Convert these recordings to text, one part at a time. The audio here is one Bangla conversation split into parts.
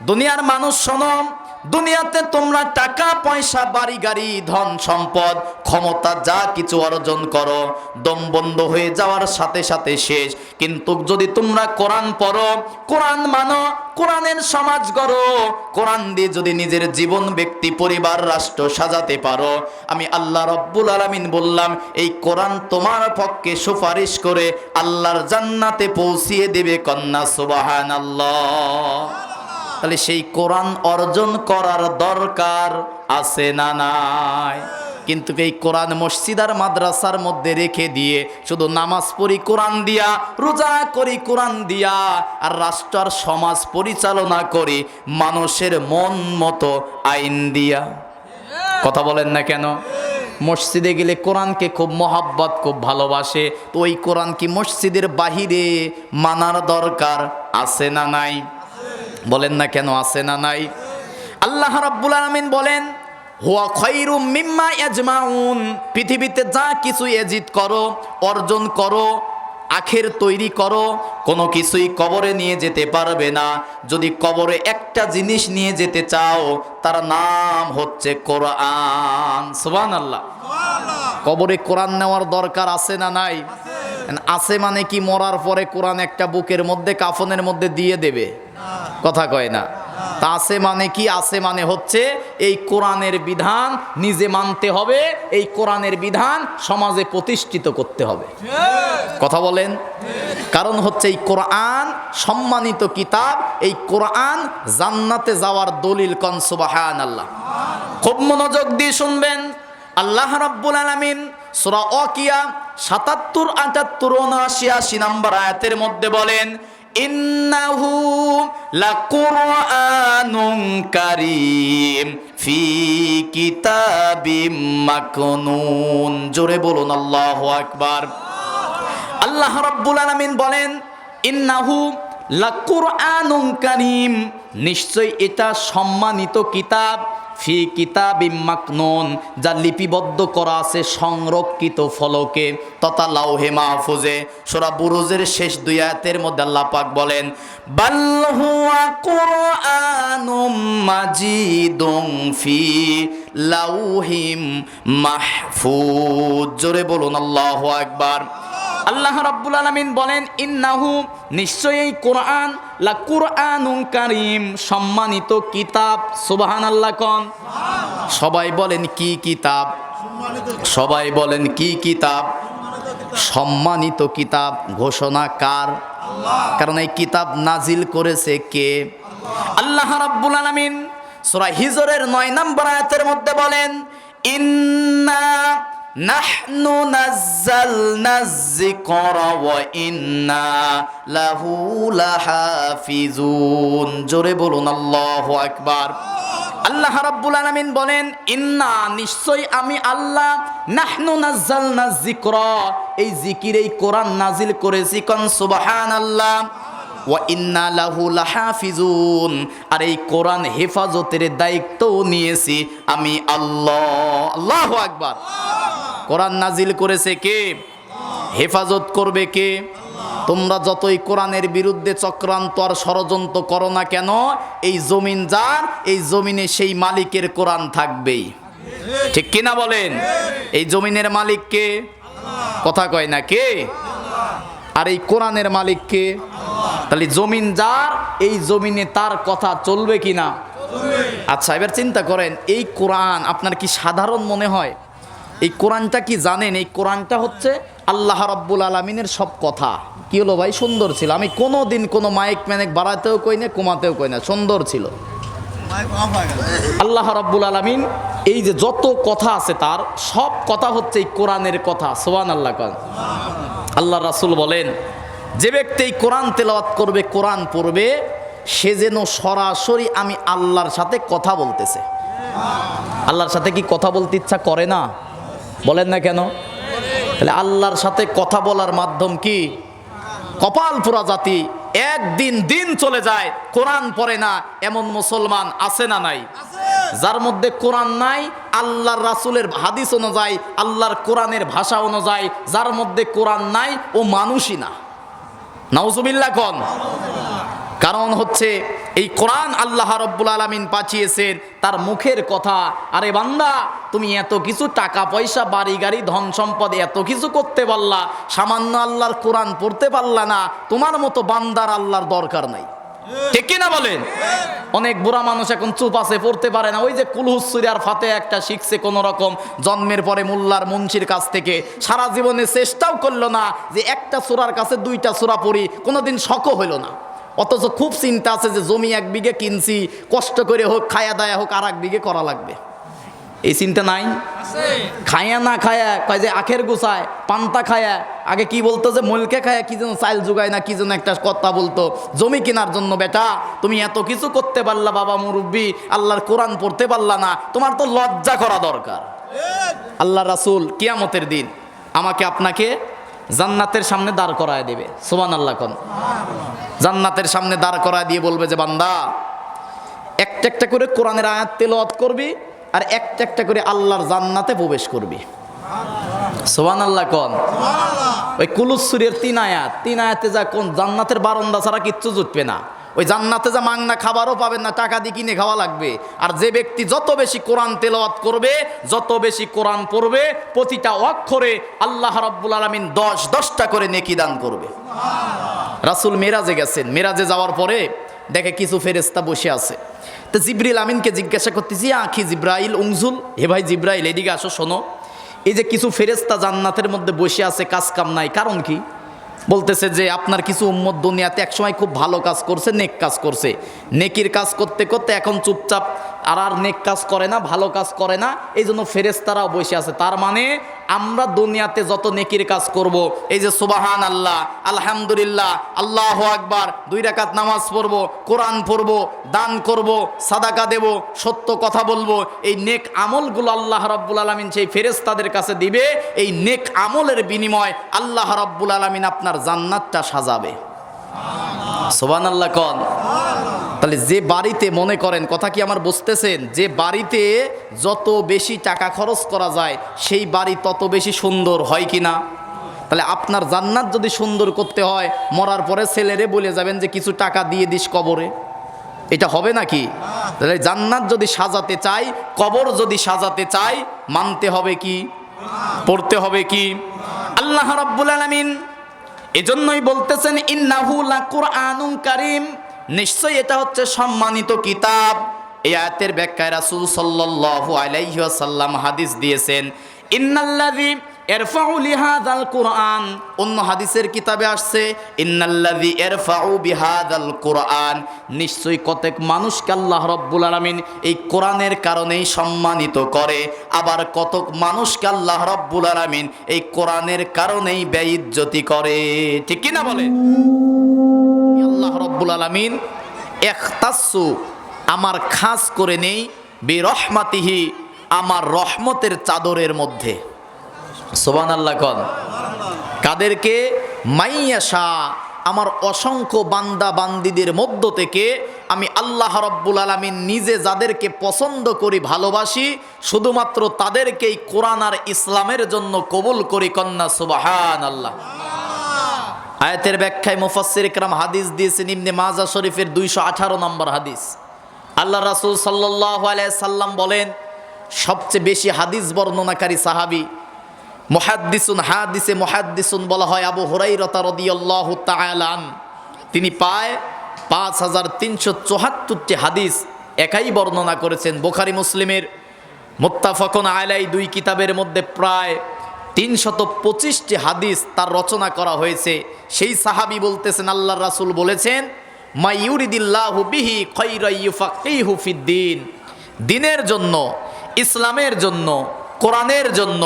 দুনিয়ার মানুষ শোনো, দুনিয়াতে তোমরা টাকা, পয়সা, বাড়ি, গাড়ি, ধন, সম্পদ, ক্ষমতা, যা কিছু অর্জন করো, দম বন্ধ হয়ে যাওয়ার সাথে সাথে শেষ। কিন্তু যদি তোমরা কোরআন পড়ো, কোরআন মানো, কোরআনের সমাজ গড়ো, কোরআন দিয়ে যদি নিজের জীবন, ব্যক্তি, পরিবার, রাষ্ট্র সাজাতে পারো, আমি আল্লাহ রব্বুল আলামিন বললাম, এই কোরআন তোমার পক্ষে সুপারিশ করে আল্লাহর জান্নাতে পৌঁছিয়ে দেবে কন্যা সুবাহান তাহলে সেই কোরআন অর্জন করার দরকার আছে না নাই? কিন্তু এই কোরআন মসজিদ আর মাদ্রাসার মধ্যে রেখে দিয়ে শুধু নামাজ পড়ি কোরআন দিয়া, রোজা করি কোরআন দিয়া, আর রাষ্ট্র আর সমাজ পরিচালনা করি মানুষের মন মতো আইন দিয়া। কথা বলেন না কেন? মসজিদে গেলে কোরআনকে খুব মহাব্বত, খুব ভালোবাসে। তো ওই কোরআন কি মসজিদের বাহিরে মানার দরকার আছে না নাই? বলেন না কেন আছে না নাই? আল্লাহ রাব্বুল আলামিন বলেন হুয়া খৈরুম মিম্মা ইয়াজমাউন। পৃথিবীতে যা কিছু এজিত করো অর্জন করো আখের তৈরি করো কোনো কিছুই কবরে নিয়ে যেতে পারবে না। যদি কবরে একটা জিনিস নিয়ে যেতে চাও তার নাম হচ্ছে কোরআন। সুবহান আল্লাহ কবরে কোরআন নেওয়ার দরকার আছে না নাই? আছে মানে কি মরার পরে কোরআন একটা বুকের মধ্যে, কাফনের মধ্যে দিয়ে দেবে? কথা কয় না। তা আছে মানে কি? আছে মানে হচ্ছে এই কোরআনের বিধান নিজে মানতে হবে, এই কোরআনের বিধান সমাজে প্রতিষ্ঠিত করতে হবে। কথা বলেন? কারণ হচ্ছে এই কোরআন সম্মানিত কিতাব, এই কোরআন জান্নাতে যাওয়ার দলিল কন সুবাহান আল্লাহ খুব মনোযোগ দিয়ে শুনবেন। আল্লাহ রাব্বুল আলামিন সূরা অকিয়া সাতাত্তর, আটাত্তর, উনআশি, আশি নাম্বার আয়াতের মধ্যে বলেন, ইন্নাহু লাকুরআনুন কারীম, ফি কিতাবিম মাকনুন। জোরে বলুন, আল্লাহু আকবার। আল্লাহ রাব্বুল আলামিন বলেন, ইন্নাহু লাকুরআনুন কারীম। নিশ্চয় এটা সম্মানিত কিতাব। ফি কিতাবিম মাকনুন, যা লিপিবদ্ধ করা আছে সংরক্ষিত ফলকে। তথা লাউহে মাহফুজে, সূরা বুরুজের শেষ দুই আয়াতের মধ্যে আল্লাহ পাক বলেন, বাল হুয়া কুরআনুম মাজিদুম ফি লাউহিম মাহফুজ। জোরে বলুন আল্লাহু আকবার। আল্লাহ রাব্বুল আলামিন বলেন, ইন্নাহু নিশ্চয়ই কোরআন, লা কুরআনুন কারীম, সম্মানিত কিতাব। সুবহানাল্লাহ কোন। সবাই বলেন, কি কিতাব? সবাই বলেন, কি কিতাব? সম্মানিত কিতাব ঘোষণা কার? কারণ এই কিতাব নাজিল করেছে কে? আল্লাহ রাব্বুল আলামিন সূরা হিজরের 9 নম্বর আয়াতের মধ্যে বলেন, ইন্না নাহনু নাজ্জালনা যিকরা ওয়া ইন্না লাহু লাহাফিজুন। জোরে বলুন, আল্লাহু আকবার। আল্লাহ রাব্বুল আলামিন বলেন, ইন্না নিশ্চয় আমি আল্লাহ নাহনু নাজ্জালনা যিকরা। এই জিকির এই কোরআন নাজিল করেছি কোন সুবহানাল্লাহ। ওয়া ইন্না লাহু লাহাফিজুন। আর এই কোরআন হেফাজতের দায়িত্বও নিয়েছি আমি আল্লাহ। আল্লাহু আকবার। কোরআন নাজিল করেছে কে? হেফাজত করবে কে? তোমরা যতই কোরআনের বিরুদ্ধে চক্রান্ত আর ষড়যন্ত্র করো না কেন, এই জমিন যার, এই জমিনে সেই মালিকের কোরআন থাকবেই। ঠিক কিনা বলেন? এই জমিনের মালিক কে? কথা কয় না কে? আর এই কোরআনের মালিক কে? তাহলে জমিন যার, এই জমিনে তার কথা চলবে কি না আচ্ছা এবার চিন্তা করেন, এই কোরআন আপনার কি সাধারণ মনে হয়? এই কোরআনটা কি জানেন? এই কোরআনটা হচ্ছে আল্লাহ রাব্বুল আলমিনের সব কথা। কি হলো ভাই? সুন্দর ছিল। আমি কোনো দিন কোনো মাইক ম্যানেক বাড়াতেও কই না, কমাতেও কই না। সুন্দর ছিল। আল্লাহ রাব্বুল আলমিন এই যে যত কথা আছে তার, সব কথা হচ্ছে এই কোরআনের কথা। সোয়ান আল্লাহ কন। আল্লাহ রাসুল বলেন, যে ব্যক্তি এই কোরআন তেলাওয়াত করবে, কোরআন পড়বে, সে যেন সরাসরি আমি আল্লাহর সাথে কথা বলতেছে। আল্লাহর সাথে কি কথা বলতে ইচ্ছা করে না? বলেন না কেন? তাহলে আল্লাহর সাথে কথা বলার মাধ্যম কি? কপাল পুরা জাতি, একদিন দিন চলে যায়, কোরআন পড়ে না, এমন মুসলমান আছে না নাই? যার মধ্যে কোরআন নাই, আল্লাহর রাসুলের হাদিস অনুযায়ী, আল্লাহর কোরআনের ভাষা অনুযায়ী, যার মধ্যে কোরআন নাই, ও মানুষই না। নাউজুবিল্লাহ কন? কারণ হচ্ছে এই কোরআন আল্লাহ রব্বুল আলমিন পাঠিয়েছেন, তার মুখের কথা। আরে বান্দা, তুমি এত কিছু টাকা পয়সা, বাড়ি গাড়ি, ধন সম্পদ এত কিছু করতে পারলা, সামান্য আল্লাহর কোরআন পড়তে পারলা না, তোমার মতো বান্দার আল্লাহর দরকার নাই। ঠিক কিনা বলেন? অনেক বুড়া মানুষ এখন চুপ আছে, পড়তে পারে না। ওই যে কুলহুসুরি আর ফাতে একটা শিখছে কোন রকম জন্মের পরে মোল্লার মুন্সির কাছ থেকে। সারা জীবনে চেষ্টাও করল না যে একটা সুরার কাছে দুইটা সুরা পড়ি, কোনোদিন শখও হইল না। অথচ খুব চিন্তা আছে যে জমি এক বিঘে কিনছি কষ্ট করে হোক খায়া দায়া হোক আর এক বিঘে করা লাগবে। এই চিন্তা নাই? খায়া না খায়া কয় যে আখের গুছায় পান্তা খায়া আগে কি বলতো যে মলকে খায়া কি যেন চাইল জুগায় না কি যেন একটা কথা বলতো জমি কেনার জন্য বেটা তুমি এত কিছু করতে পারলা বাবা মুরব্বী আল্লাহর কোরআন পড়তে পারলা না তোমার তো লজ্জা করা দরকার। আল্লাহ রাসুল কিয়ামতের দিন আমাকে আপনাকে জান্নাতের সামনে দাঁড় করায় দেবে। সোমান আল্লাহ কন। জান্নাতের সামনে দাঁড় করায় দিয়ে বলবে যে বান্দা একটা একটা করে কোরআনের আয়াত তেল করবি আর একটা একটা করে আল্লাহর জান্নাতে প্রবেশ করবি। সোহান আল্লাহ কন ওই কুলুসুরের তিন আয়াত তিন আয়াতে যা কোন জান্নাতের বারন্দা ছাড়া কিচ্ছু জুটবে না। ওই জান্নাতে যা মাংনা খাবারও পাবেন না, টাকা দিয়ে কিনে খাওয়া লাগবে। আর যে ব্যক্তি যত বেশি কোরআন তেলাওয়াত করবে, যত বেশি কোরআন পড়বে, প্রতিটা অক্ষরে আল্লাহ রাব্বুল আলামিন দশ, দশটা করে নেকি দান করবে। রাসুল মেরাজে গেছেন। মেরাজে যাওয়ার পরে দেখে কিছু ফেরেস্তা বসে আছে। তো জিব্রিল আমিনকে জিজ্ঞাসা করতেছি আখি জিব্রাইল, উংজুল? হে ভাই জিব্রাইল, এদিকে আসো, শোনো। এই যে কিছু ফেরেস্তা জান্নাতের মধ্যে বসে আছে, কাজ কাম নাই, কারণ কি? বলতেছে যে আপনার কিছু উম্মত দুনিয়াতে একসময় খুব ভালো কাজ করছে, নেক কাজ করছে। নেকির কাজ করতে করতে এখন চুপচাপ আর আর নেক কাজ করে না, ভালো কাজ করে না এই জন্য ফেরেস্তারাও বসে আছে। তার মানে আমরা দুনিয়াতে যত নেকির কাজ করব, এই যে সুবাহান আল্লাহ আলহামদুলিল্লাহ, আল্লাহ আকবার, দুই রাকাত নামাজ পড়ব, কোরআন পড়ব, দান করব, সাদাকা দেব, সত্য কথা বলব, এই নেক আমলগুলো আল্লাহ রাব্বুল আলমিন সেই ফেরেস্তাদের কাছে দিবে, এই নেক আমলের বিনিময় আল্লাহ রাব্বুল আলমিন আপনার জান্নাতটা সাজাবে। সোবান আল্লাহ কন। তাহলে যে বাড়িতে মনে করেন, কথা কি আমার বুঝতেছেন? যে বাড়িতে যত বেশি টাকা খরচ করা যায়, সেই বাড়ি তত বেশি সুন্দর হয় কি না? তাহলে আপনার জান্নাত যদি সুন্দর করতে হয়, মরার পরে ছেলেরে বলে যাবেন যে কিছু টাকা দিয়ে দিস কবরে। এটা হবে নাকি? তাহলে জান্নাত যদি সাজাতে চাই, কবর যদি সাজাতে চাই, মানতে হবে কি? পড়তে হবে কি? আল্লাহ রাব্বুল আলামিন এজন্যই বলতেছেন, ইন্নাহু কুরআনুম কারীম। নিশ্চয়ই এটা হচ্ছে সম্মানিত কিতাব। এই আয়াতের ব্যাখ্যায় রাসূল সাল্লাল্লাহু আলাইহি ওয়াসাল্লাম হাদিস দিয়েছেন, ইন্নাল্লাযী ইরফাউ লিহাযাল কুরআন। অন্য হাদিসের কিতাবে আসছে, ইন্নাল্লাযী ইরফাউ বিহাযাল কুরআন। নিশ্চয়ই কতক মানুষকে আল্লাহ রাব্বুল আলামিন এই কোরআনের কারণেই সম্মানিত করে। আবার কতক মানুষকে আল্লাহ রাব্বুল আলামিন এই কোরআনের কারণেই বেইজ্জতি করে। ঠিক কি না বলে আল্লাহ রব্বুল আলমিন এখতাসু আমার খাস করে নেই বিরহমাতিহি, আমার রহমতের চাদরের মধ্যে। সোবান আল্লাহ কন। কাদেরকে, মাইয়াশা, আমার অসংখ্য বান্দা বান্দিদের মধ্য থেকে আমি আল্লাহ রব্বুল আলমিন নিজে যাদেরকে পছন্দ করি, ভালোবাসি, শুধুমাত্র তাদেরকেই কোরআন আর ইসলামের জন্য কবুল করি কন্যা সুবাহান আল্লাহ আয়াতের ব্যাখ্যায় মুফাসসির ইকরাম হাদিস দিয়েছেন ইবনে মাজা শরীফের দুইশো আঠারো নম্বর হাদিস। আল্লাহ রাসূল সাল্লাল্লাহু আলাইহি সাল্লাম বলেন, সবচেয়ে বেশি হাদিস বর্ণনাকারী সাহাবী মুহাদ্দিসুন হাদিসে মুহাদ্দিসুন বলা হয় আবু হুরাইরা রাদিয়াল্লাহু তাআলা আন। তিনি পায় পাঁচ হাজার তিনশো চুহাত্তরটি হাদিস একাই বর্ণনা করেছেন বোখারি মুসলিমের। মুত্তাফাকুন আলাই দুই কিতাবের মধ্যে প্রায় তিনশত পঁচিশটি হাদিস তার রচনা করা হয়েছে। সেই সাহাবি বলতেছেন, আল্লাহ রাসুল বলেছেন খৈরাইফাকিহু ফিদ্দিন দিনের জন্য, ইসলামের জন্য, কোরআনের জন্য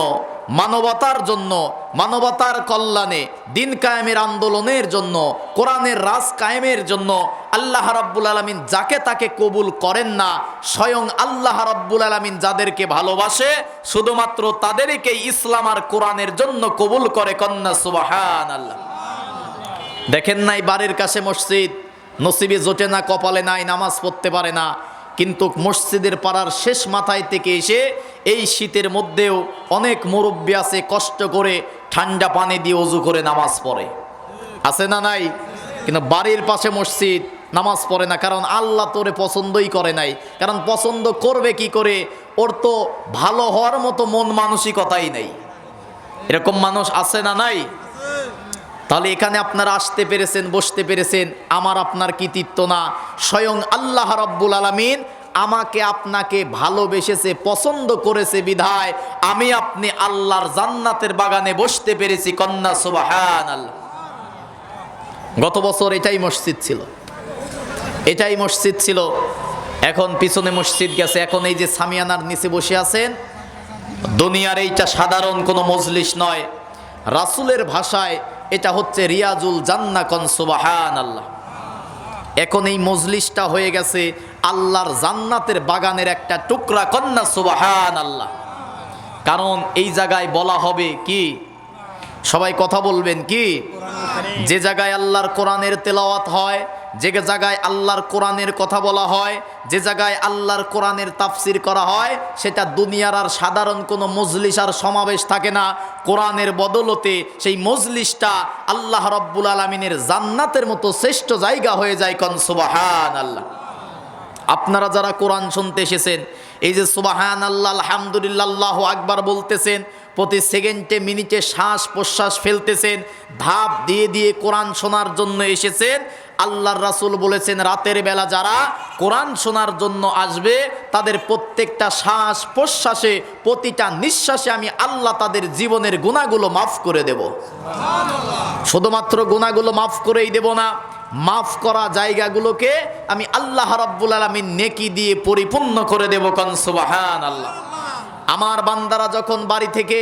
মানবতার জন্য, মানবতার কল্যাণে, দিন কায়েমের আন্দোলনের জন্য, কোরআনের রাজ কায়েমের জন্য আল্লাহ রাব্বুল আলমিন যাকে তাকে কবুল করেন না, স্বয়ং আল্লাহ রাব্বুল আলমিন যাদেরকে ভালোবাসে, শুধুমাত্র তাদেরকে ইসলাম আর কোরআনের জন্য কবুল করে কন্যা সুবাহান আল্লাহ দেখেন নাই বাড়ির কাছে মসজিদ, নসিবে জোটে না, কপালে নাই, নামাজ পড়তে পারে না। কিন্তু মসজিদের পাড়ার শেষ মাথায় থেকে এসে এই শীতের মধ্যেও অনেক মুরব্বী আছে কষ্ট করে ঠান্ডা পানি দিয়ে অজু করে নামাজ পড়ে। আছে না নাই? কিন্তু বাড়ির পাশে মসজিদ, নামাজ পড়ে না। কারণ আল্লাহ তোরে পছন্দই করে নাই। কারণ পছন্দ করবে কি করে? ওর তো ভালো হওয়ার মতো মন মানসিকতাই নেই। এরকম মানুষ আছে না নাই? তাহলে এখানে আপনারা আসতে পেরেছেন, বসতে পেরেছেন। আমার আপনার কৃতিত্ব না। স্বয়ং আল্লাহ রাব্বুল আলামিন আমাকে আপনাকে ভালোবেসেছে, পছন্দ করেছে বিধায় আমি আপনি আল্লাহর জান্নাতের বাগানে বসতে পেরেছি, কন্যা সুবাহান গত বছর এটাই মসজিদ ছিল। এটাই মসজিদ ছিল। এখন পিছনে মসজিদ গেছে। এখন এই যে সামিয়ানার নিচে বসে আছেন, দুনিয়ার এইটা সাধারণ কোনো মজলিস নয়। রাসুলের ভাষায় এটা হচ্ছে রিয়াজুল জান্না কন সুবাহান আল্লাহ এখন এই মজলিসটা হয়ে গেছে আল্লাহর জান্নাতের বাগানের একটা টুকরা কন্যা সুবাহান আল্লাহ কারণ এই জায়গায় বলা হবে কি? সবাই কথা বলবেন কি? যে জায়গায় আল্লাহর কোরআনের তেলাওয়াত হয় যে জায়গায় আল্লাহর কোরআনের কথা বলা হয়, যে জায়গায় আল্লাহর কোরআনের তাফসির করা হয়, সেটা দুনিয়ার আর সাধারণ কোনো মজলিস আর সমাবেশ থাকে না। কোরআনের বদলতে সেই মজলিসটা আল্লাহ রব্বুল আলমিনের জান্নাতের মতো শ্রেষ্ঠ জায়গা হয়ে যায় কন সুবাহান আল্লাহ আপনারা যারা কোরআন শুনতে এসেছেন, এই যে সুবাহান আল্লাহ আলহামদুলিল্লাহ, আকবার বলতেছেন, প্রতি সেকেন্ডে মিনিটে শ্বাস প্রশ্বাস ফেলতেছেন, ধাপ দিয়ে দিয়ে কোরআন শোনার জন্য এসেছেন আল্লাহর রাসুল বলেছেন রাতের বেলা যারা কোরআন শোনার জন্য আসবে তাদের প্রত্যেকটা শ্বাস প্রশ্বাসে প্রতিটা নিঃশ্বাসে আমি আল্লাহ তাদের জীবনের গুণাগুলো মাফ করে দেব। শুধুমাত্র গুণাগুলো মাফ করেই দেব না মাফ করা জায়গাগুলোকে আমি আল্লাহ রাব্বুল আলমিন নেকি দিয়ে পরিপূর্ণ করে দেব কন সুবাহান আল্লাহ আমার বান্দারা যখন বাড়ি থেকে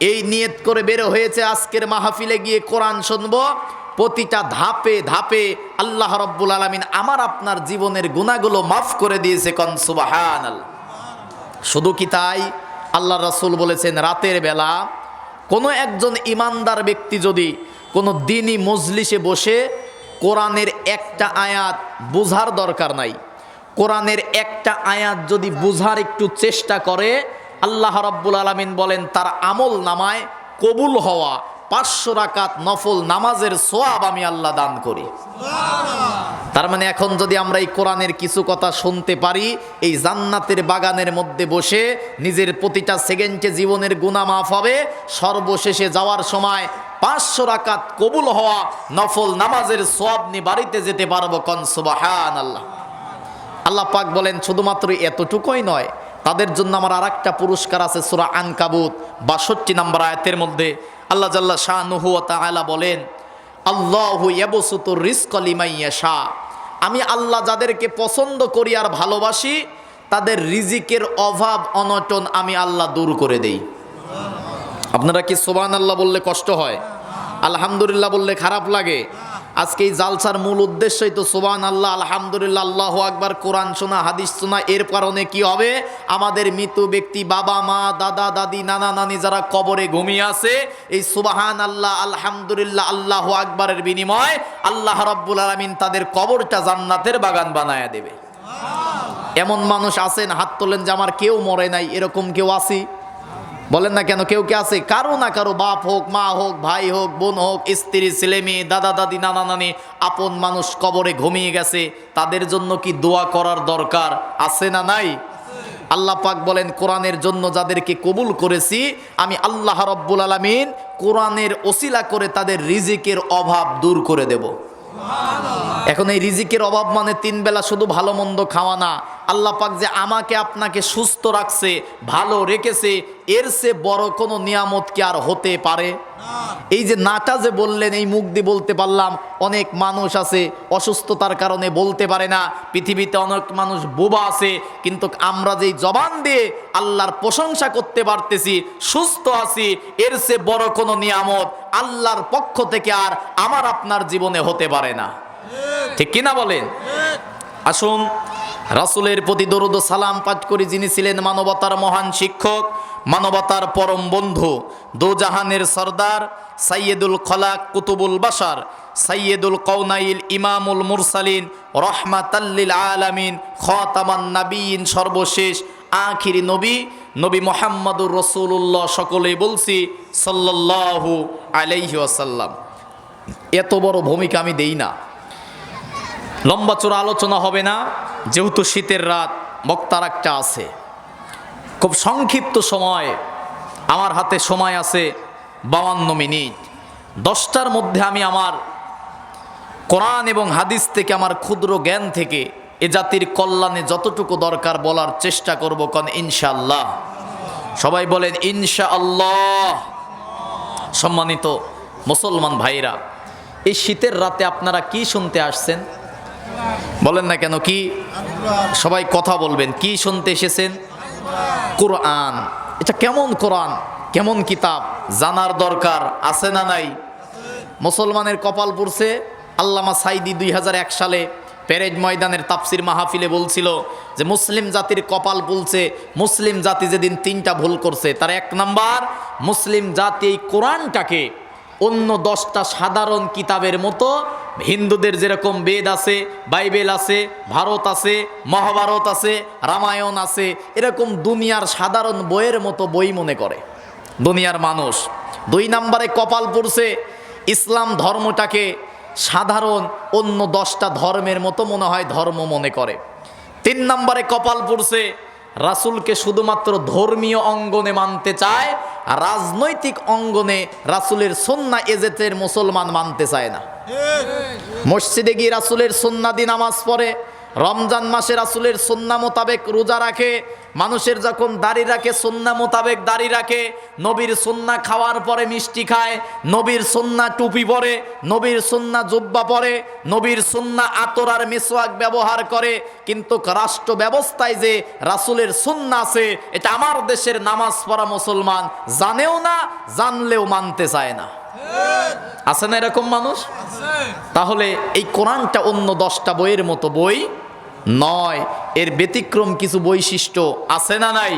এই নিয়ত করে বের হয়েছে আজকের মাহফিলে গিয়ে কোরআন শুনব প্রতিটা ধাপে ধাপে আল্লাহ রব্বুল আলমিন আমার আপনার জীবনের গুণাগুলো মাফ করে দিয়েছে কন সুবাহান শুধু কি তাই? আল্লাহ রাসুল বলেছেন, রাতের বেলা কোনো একজন ইমানদার ব্যক্তি যদি কোনো দিনই মজলিসে বসে কোরআনের একটা আয়াত বুঝার দরকার নাই, কোরআনের একটা আয়াত যদি বুঝার একটু চেষ্টা করে, আল্লাহ রাব্বুল আলমিন বলেন, তার আমল নামায় কবুল হওয়া পাঁচশো রাকাত নফল নামাজের সোয়াব আমি আল্লাহ দান করি। তার মানে এখন যদি আমরা এই কোরআনের কিছু কথা শুনতে পারি, এই জান্নাতের বাগানের মধ্যে বসে নিজের প্রতিটা সেকেন্ডে জীবনের গুণা মাফ হবে, সর্বশেষে যাওয়ার সময় পাঁচশো রাকাত কবুল হওয়া নফল নামাজের সোয়াব নিয়ে বাড়িতে যেতে পারব কন সুবাহান আল্লাহ আল্লাহ পাক বলেন, শুধুমাত্র এতটুকুই নয়, তাদের জন্য আমার আর একটা পুরস্কার আছে সুরা আনকাবুত, বাষট্টি নম্বর আয়াতের মধ্যে। আল্লাহ জাল্লা শাহ নুহুয়া আলা বলেন, আল্লাহ ইয়াবসুতুর রিস্ক লিমাইয়া শাহ আমি আল্লাহ যাদেরকে পছন্দ করি আর ভালোবাসি, তাদের রিজিকের অভাব, অনটন আমি আল্লাহ দূর করে দেই। আপনারা কি সোবান আল্লাহ বললে কষ্ট হয়? আলহামদুলিল্লাহ বললে খারাপ লাগে। আজকে এই জালসার মূল উদ্দেশ্যই তো সোবান আল্লাহ আলহামদুলিল্লাহ, আল্লাহ আকবার, কোরআন শোনা, হাদিস শোনা, এর কারণে কি হবে? আমাদের মৃত ব্যক্তি বাবা, মা, দাদা, দাদি, নানা, নানি যারা কবরে ঘুমিয়ে আছে, এই সুবাহান আল্লাহ আলহামদুলিল্লাহ, আল্লাহ আকবরের বিনিময় আল্লাহ রব্বুল আলমিন তাদের কবরটা জান্নাতের বাগান বানায় দেবে। এমন মানুষ আছেন, হাত তোলেন যে আমার কেউ মরে নাই, এরকম কেউ আসি বলেন না কেন, কেউ কে আছে? কারও না কারও বাপ হোক, মা হোক, ভাই হোক, বোন হোক, স্ত্রী, ছেলে মেয়ে, দাদা, দাদি, নানা, নানি, আপন মানুষ কবরে ঘুমিয়ে গেছে, তাদের জন্য কি দোয়া করার দরকার? আছে না নাই? আল্লাহ পাক বলেন, কোরআনের জন্য যাদেরকে কবুল করেছি, আমি আল্লাহ রব্বুল আলমিন কোরআনের ওসিলা করে তাদের রিজিকের অভাব দূর করে দেব। এখন এই রিজিকের অভাব মানে তিন বেলা শুধু ভালো মন্দ খাওয়া না আল্লাহ পাক যে আমাকে আপনাকে সুস্থ রাখছে, ভালো রেখেছে, এর সে বড় কোনো নিয়ামত কি আর হতে পারে? এই যে নাটা যে বললেন, এই মুখ দিয়ে বলতে পারলাম, অনেক মানুষ আছে, অসুস্থতার কারণে বলতে পারে না, পৃথিবীতে অনেক মানুষ বোবা আছে, কিন্তু আমরা যেই জবান দিয়ে আল্লাহর প্রশংসা করতে পারতেছি, সুস্থ আছি, এর সে বড় কোনো নিয়ামত আল্লাহর পক্ষ থেকে আর আমার আপনার জীবনে হতে পারে না। ঠিক কিনা বলেন? আসুন রাসুলের প্রতি দরুদ সালাম পাঠ করি যিনি ছিলেন মানবতার মহান শিক্ষক, মানবতার পরম বন্ধু, দোজাহানের সর্দার, সাইয়েদুল খলাক কুতুবুল বাসার সাইয়েদুল কৌনাইল ইমামুল মুরসালিন রহমাতাল্লিল আলামিন, খতামান নাবিন সর্বশেষ আখিরি নবী নবী মোহাম্মদুর রসুল্লাহ সকলেই বলছি, সাল্লাল্লাহু আলাইহি ওয়াসাল্লাম। এত বড় ভূমিকা আমি দেই না। লম্বা চোরা আলোচনা হবে না, যেহেতু শীতের রাত, বক্তার একটা আছে। খুব সংক্ষিপ্ত সময়, আমার হাতে সময় আছে বাউান্ন মিনিট। দশটার মধ্যে আমি আমার কোরআন এবং হাদিস থেকে, আমার ক্ষুদ্র জ্ঞান থেকে এ জাতির কল্যাণে যতটুকু দরকার বলার চেষ্টা করব কন ইনশাআল্লাহ। সবাই বলেন, ইনশাআল্লাহ। সম্মানিত মুসলমান ভাইরা, এই শীতের রাতে আপনারা কি শুনতে আসছেন? বলেন না কেন, কি সবাই কথা বলবেন, কি শুনতে এসেছেন? কোরআন। এটা কেমন কোরআন? কেমন কিতাব? জানার দরকার আছে না নাই? মুসলমানের কপাল পড়ছে। আল্লামা সাইদি দুই হাজার এক সালে প্যারেড ময়দানের তাফসির মাহফিলে বলছিল যে, মুসলিম জাতির কপাল পুলছে মুসলিম জাতি যেদিন তিনটা ভুল করছে, তার এক নাম্বার, মুসলিম জাতি এই কোরআনটাকে অন্য দশটা সাধারণ কিতাবের মতো হিন্দুদের যেরকম বেদ আছে, বাইবেল আছে, ভারত আছে, মহাভারত আছে, রামায়ণ আছে, এরকম দুনিয়ার সাধারণ বইয়ের মতো বই মনে করে। দুনিয়ার মানুষ। দুই নম্বরে কপাল পড়ছে, ইসলাম ধর্মটাকে সাধারণ অন্য দশটা ধর্মের মতো মনে হয় ধর্ম মনে করে। তিন নম্বরে কপাল পড়ছে রাসুলকে শুধুমাত্র ধর্মীয় অঙ্গনে মানতে চায়, রাজনৈতিক অঙ্গনে রাসুলের সন্না এজেতের মুসলমান মানতে চায় না। মসজিদে গিয়ে রাসুলের সন্নাদি নামাজ পড়ে, রমজান মাসে রাসুলের সন্না মোতাবেক রোজা রাখে মানুষের যখন দাড়ি রাখে সন্না মোতাবেক দাড়ি রাখে নবীর সন্না খাওয়ার পরে মিষ্টি খায় নবীর সন্না টুপি পরে নবীর সন্না জুব্বা পরে নবীর সন্না আতর আর মেসোয়াক ব্যবহার করে কিন্তু রাষ্ট্র ব্যবস্থায় যে রাসুলের সন্না আছে এটা আমার দেশের নামাজ পড়া মুসলমান জানেও না জানলেও মানতে চায় না। আছে না এরকম মানুষ? তাহলে এই কোরআনটা অন্য দশটা বইয়ের মতো বই নয়, এর ব্যতিক্রম কিছু বৈশিষ্ট্য আছে না নাই?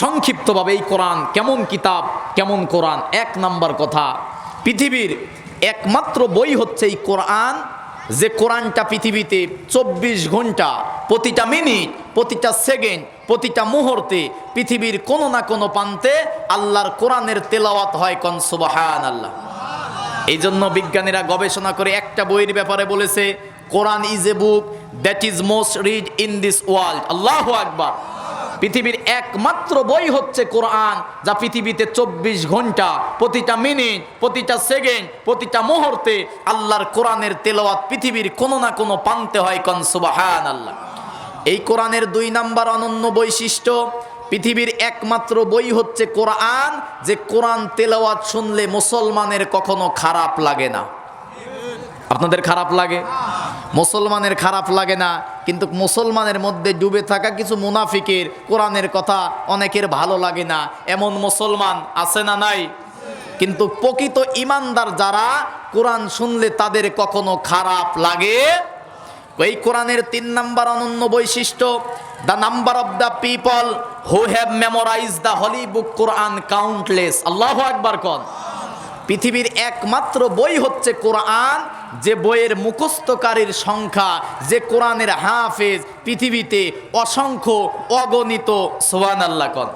সংক্ষিপ্তভাবে এই কোরআন কেমন কিতাব, কেমন কোরআন? এক নাম্বার কথা, পৃথিবীর একমাত্র বই হচ্ছে এই কোরআন, যে কোরআনটা পৃথিবীতে চব্বিশ ঘণ্টা, প্রতিটা মিনিট, প্রতিটা সেকেন্ড, প্রতিটা মুহূর্তে পৃথিবীর কোনো না কোনো প্রান্তে আল্লাহর কোরআনের তেলাওয়াত হয় কন সুবাহান আল্লাহ এই জন্য বিজ্ঞানীরা গবেষণা করে একটা বইয়ের ব্যাপারে বলেছে Quran is a book that is most read in this world আল্লাহ আকবার পৃথিবীর একমাত্র বই হচ্ছে কোরআন যা পৃথিবীতে চব্বিশ ঘণ্টা, প্রতিটা মিনিট, প্রতিটা সেকেন্ড, প্রতিটা মুহূর্তে আল্লাহর কোরআনের তেলাওয়াত পৃথিবীর কোনো না কোনো পান্তে হয় কন সুবাহান আল্লাহ এই কোরআনের দুই নাম্বার অনন্য বৈশিষ্ট্য, পৃথিবীর একমাত্র বই হচ্ছে কোরআন যে কোরআন তেলাওয়াত শুনলে মুসলমানের কখনো খারাপ লাগে না। আপনাদের খারাপ লাগে? মুসলমানের খারাপ লাগে না, কিন্তু মুসলমানের মধ্যে ডুবে থাকা কিছু মুনাফিকের কোরআনের কথা অনেকের ভালো লাগে না। এমন মুসলমান আছে না নাই? কিন্তু প্রকৃত ইমানদার যারা কোরআন শুনলে তাদের কখনো খারাপ লাগে? এই কোরআনের তিন নাম্বার অনন্য বৈশিষ্ট্য the number of the people who have memorise the holy book Quran countless আল্লাহ আকবার কন। পৃথিবীর একমাত্র বই হচ্ছে কোরআন যে বইয়ের মুখস্থকারীর সংখ্যা, যে কোরআনের হাফেজ, পৃথিবীতে অসংখ্য অগণিত সোহান আল্লাহ কন।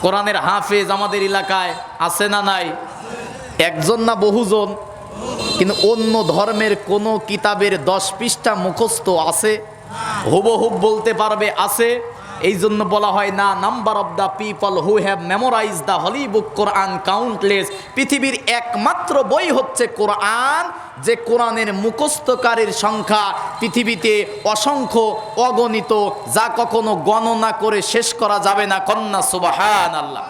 কোরআনের হাফেজ আমাদের এলাকায় আছে না নাই? একজন না বহুজন? কিন্তু অন্য ধর্মের কোনো কিতাবের দশ পৃষ্ঠা মুখস্থ আছে? হুবহুব বলতে পারবে, আছে। এই জন্য বলা হয় না number of the people who have memorise the holy book Quran countless পৃথিবীর একমাত্র বই হচ্ছে কোরআন, যে কোরআনের মুখস্থকারীর সংখ্যা পৃথিবীতে অসংখ্য, অগণিত, যা কখনো গণনা করে শেষ করা যাবে না। কন্যা সুবাহান আল্লাহ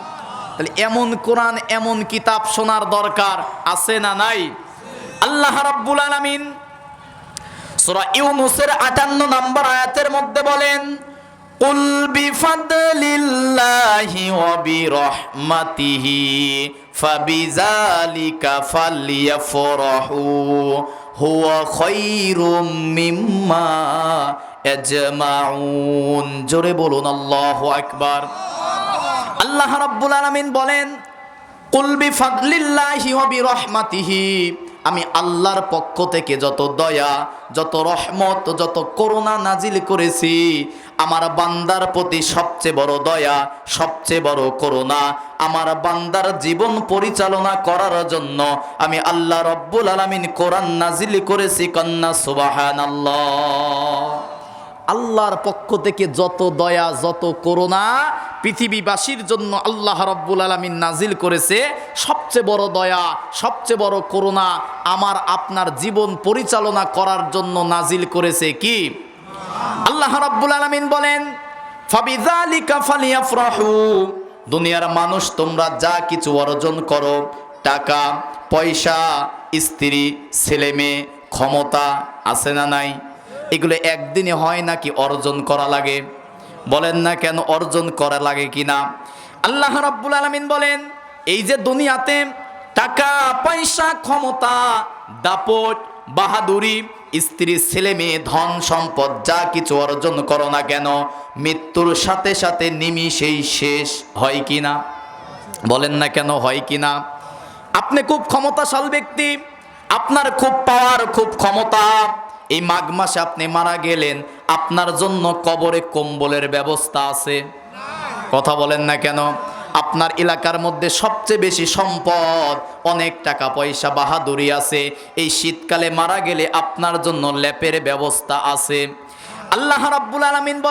তাহলে এমন কোরআন, এমন কিতাব শোনার দরকার আছে না নাই? আল্লাহ রাব্বুল আলামিন সূরা ইউনূসের 58 নম্বর আয়াতের মধ্যে বলেন কুল বিফাদলিল্লাহি ওয়া বিরহমাতিহি ফাবিযালিকা ফালইয়াফরাহু হুয়া খায়রুম মিম্মা ইয়াজমাউন জোরে বলুন আল্লাহু আকবার। আল্লাহ রাব্বুল আলামিন বলেন, কুল বিফাদলিল্লাহি ওয়া বিরহমাতিহি। আমি আল্লাহর পক্ষ থেকে যত দয়া, যত রহমত, যত করুণা নাজিল করেছি আমার বান্দার প্রতি সবচেয়ে বড় দয়া, সবচেয়ে বড় করুণা, আমার বান্দার জীবন পরিচালনা করার জন্য আমি আল্লাহ রব্বুল আলমিন কোরআন নাজিল করেছি কন্যা সুবাহান আল্লাহর পক্ষ থেকে যত দয়া, যত করুণা পৃথিবীবাসীর জন্য আল্লাহ রব্বুল আলমিন নাজিল করেছে, সবচেয়ে বড় দয়া, সবচেয়ে বড় করুণা আমার আপনার জীবন পরিচালনা করার জন্য নাজিল করেছে কি? আল্লাহ রাব্বুল আলামিন বলেন, ফাবিযালিকা ফালিয়াফরাহু। দুনিয়ার মানুষ, তোমরা যা কিছু অর্জন করো, টাকা, পয়সা, স্ত্রী ছেলে মেয়ে ক্ষমতা আছে না নাই? এগুলো একদিনে হয় নাকি অর্জন করা লাগে? বলেন না কেন অর্জন করা লাগে কিনা আল্লাহ রাব্বুল আলামিন বলেন, এই যে দুনিয়াতে টাকা, পয়সা, ক্ষমতা, দাপট, বাহাদুরি স্ত্রী, ছেলে মেয়ে, ধন সম্পদ যা কিছু অর্জন করো না কেন, মৃত্যুর সাথে সাথে নিমিষেই শেষ হয় কি না? বলেন না কেন হয় কি না? আপনি খুব ক্ষমতাশাল ব্যক্তি, আপনার খুব পাওয়ার, খুব ক্ষমতা। এই মাঘ মাসে আপনি মারা গেলেন, আপনার জন্য কবরে কম্বলের ব্যবস্থা আছে। কথা বলেন না কেন? আপনার এলাকার মধ্যে সবচেয়ে বেশি সম্পদ অনেক টাকা পয়সা বাহাদুরি আছে। এই শীতকালে মারা গেলে আপনার জন্য ল্যাপের ব্যবস্থা আছে। আল্লাহ রাব্বুল আলমিন